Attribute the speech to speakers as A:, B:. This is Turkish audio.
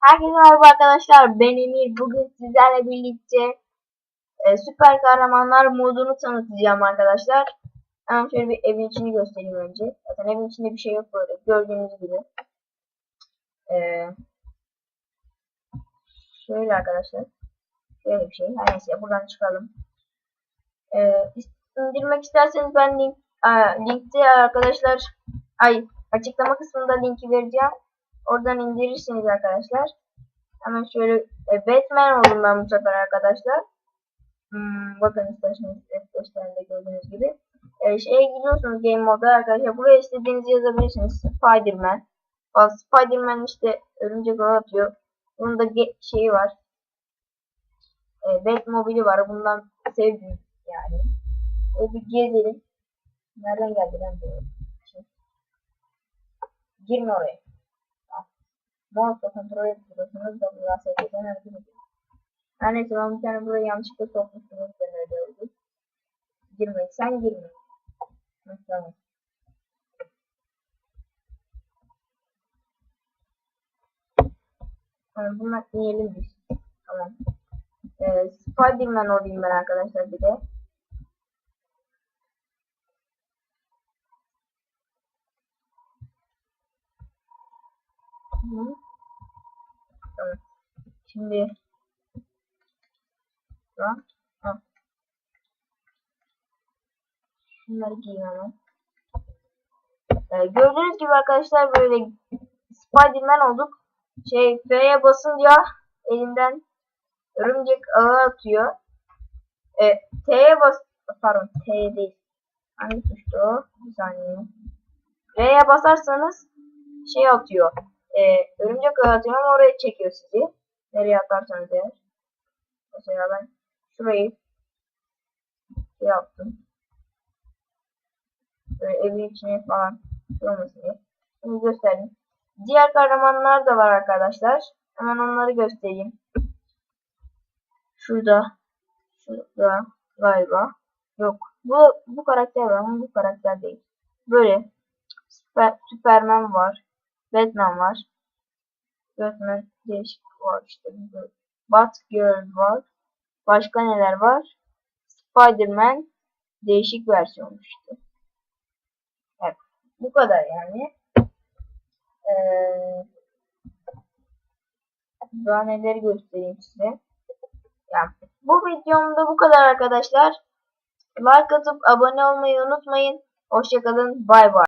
A: Herkese merhaba arkadaşlar. Ben Emir. Bugün sizlerle birlikte e, süper kahramanlar modunu tanıtacağım arkadaşlar. Hemen şöyle bir evin içini göstereyim önce. Zaten evin içinde bir şey yok böyle. Gördüğünüz gibi. E, şöyle arkadaşlar. Şöyle bir şey. Her neyse buradan çıkalım. E, indirmek isterseniz ben link, a, linkte arkadaşlar ay açıklama kısmında linki vereceğim. Oradan indirirsiniz arkadaşlar. Hemen şöyle e, Batman oldum ben bu sefer arkadaşlar. Hmm, bakın isterseniz F5'lerde gördüğünüz gibi. E, şeye gidiyorsunuz Game Mode'a arkadaşlar. Buraya istediğinizi yazabilirsiniz. Spider-Man. Bak Spider-Man işte örümcek ağı atıyor. Bunun da şeyi var. E, Batmobile var. Bundan sevdim yani. Öyle bir gezelim. Nereden geldi lan bu? Girme oraya. Mouse'la kontrol ediyorsunuz da bu VST'den hareket ediyor. Her neyse ben bir tane buraya yanlışlıkla sokmuştum. O yüzden öyle oldu. Girme. Sen girme. Tamam. Tamam bunlar yiyelim biz. Tamam. Ee, Spiderman olayım ben arkadaşlar bir de. Hı. Şimdi Lan. Ha. Şunları giyeyim hemen. Ee, gördüğünüz gibi arkadaşlar böyle Spiderman olduk. Şey F'ye basınca elinden örümcek ağı atıyor. E, T'ye bas pardon T değil. Hangi tuştu o? Bir saniye. R'ye basarsanız şey atıyor. E, örümcek ağı atıyor ama oraya çekiyor sizi. Nereye atarsanız eğer. Mesela ben şurayı şey yaptım. Böyle evin içine falan olmasın diye. Şimdi göstereyim. Diğer kahramanlar da var arkadaşlar. Hemen onları göstereyim. Şurada. Şurada galiba. Yok. Bu, bu karakter var ama bu karakter değil. Böyle. Süper, Superman var. Batman var. Batman değişik var işte. Batgirl var. Başka neler var? Spider-Man değişik versiyonu işte. Evet. Bu kadar yani. Ee, daha neleri göstereyim size. Yani bu videomda bu kadar arkadaşlar. Like atıp abone olmayı unutmayın. Hoşçakalın. Bay bay.